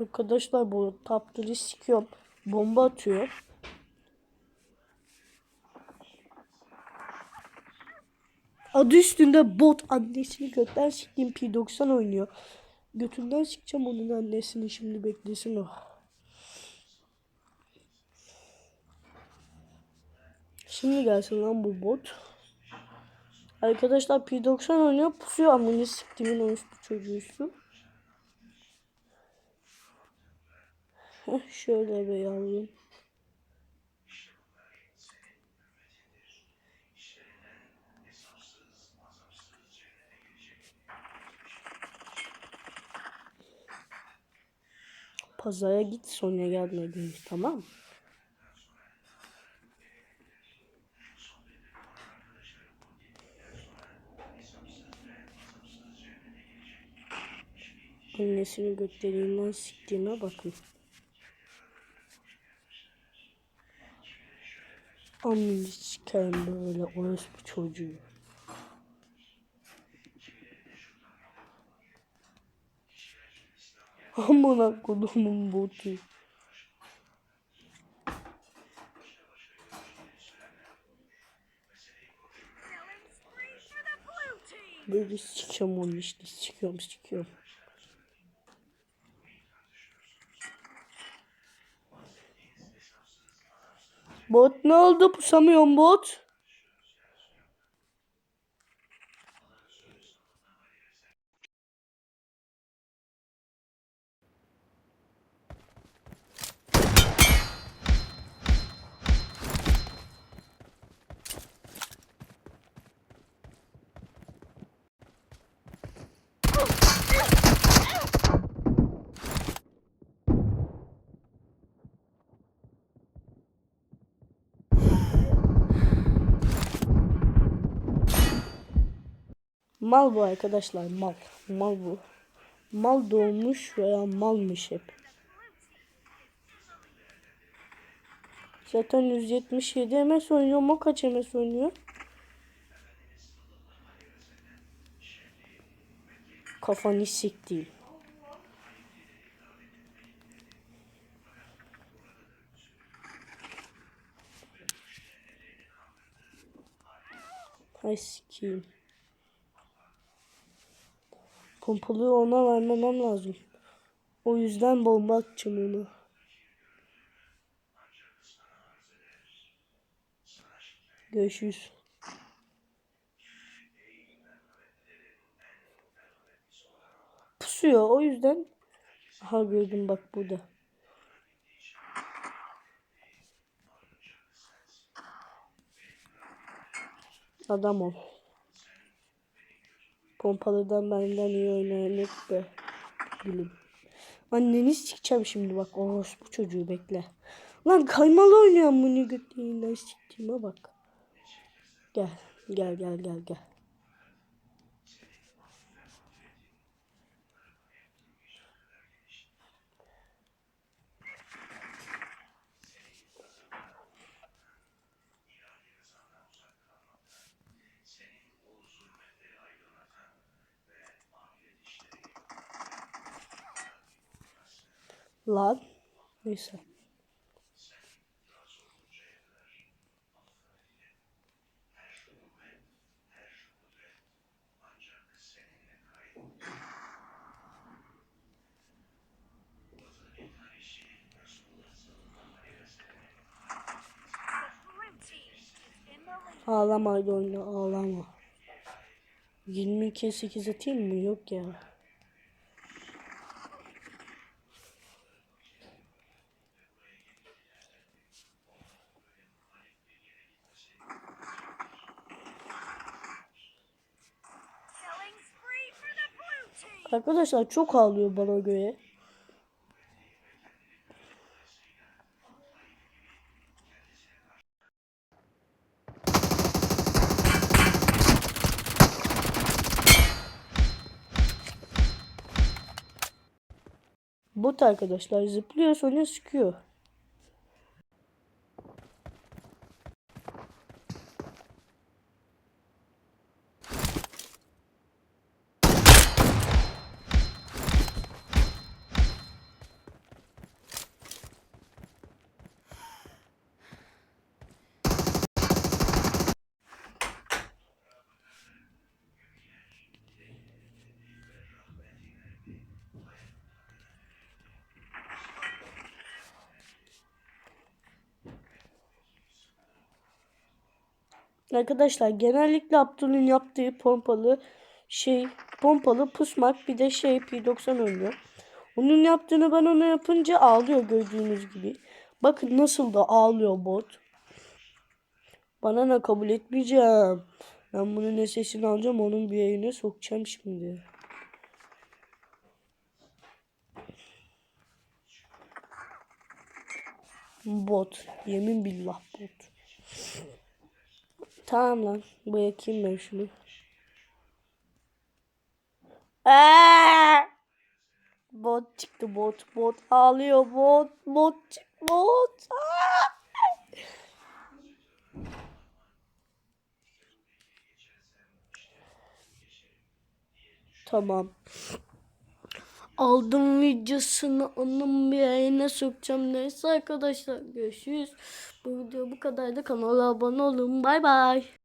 Arkadaşlar bu taptırı sikiyorum. Bomba atıyor. Adı üstünde bot annesini götten siktiğim P90 oynuyor. Götünden sikeceğim onun annesini şimdi beklesin o. Şimdi gelsin lan bu bot. Arkadaşlar P90 oynuyor pusuyor amını siktiğimin oymuş bu şöyle bir yavrum. Pazara git sonra gelme demiş tamam? Annesini götlerinden siktiğine bakın. Amını sikerim böyle orospu çocuğu. Amına kodumun botu. Böyle sikeceğim onu işte sikiyorum sikiyorum. Bot ne oldu pusamıyorum bot. Mal bu arkadaşlar mal. Mal bu. Mal doğmuş veya malmış hep. Zaten 177 MS oynuyor. Mo kaç MS oynuyor? Kafanı sikti. Hay sikeyim. Pompalığı ona vermemem lazım. O yüzden bomba atacağım ona. Görüşürüz. Pusuyor o yüzden. Aha gördüm bak burada. Adam ol. Pompalıdan benden iyi oynayan be. Gülüm. Anneni sikeceğim şimdi bak. bu çocuğu bekle. Lan kaymalı oynayan bunu götünden siktiğime bak. Gel. Gel gel gel gel. Lan. Neyse. Ağlama oyna ağlama. 22 8 atayım mı? Yok ya. Arkadaşlar çok ağlıyor bana göre. Bot arkadaşlar zıplıyor sonra sıkıyor. Arkadaşlar genellikle Abdul'un yaptığı pompalı şey pompalı pusmak bir de şey P90 oynuyor. Onun yaptığını ben ona yapınca ağlıyor gördüğünüz gibi. Bakın nasıl da ağlıyor bot. Bana ne kabul etmeyeceğim. Ben bunun sesini alacağım onun bir yayına sokacağım şimdi. Bot. Yemin billah bot. Tamam lan. Bırakayım ben şunu. Aa! Bot çıktı bot. Bot ağlıyor bot. Bot çık bot. Tamam. Aldım videosunu onun bir yayına sokacağım. Neyse arkadaşlar görüşürüz. Bu video bu kadardı. Kanala abone olun. Bay bay.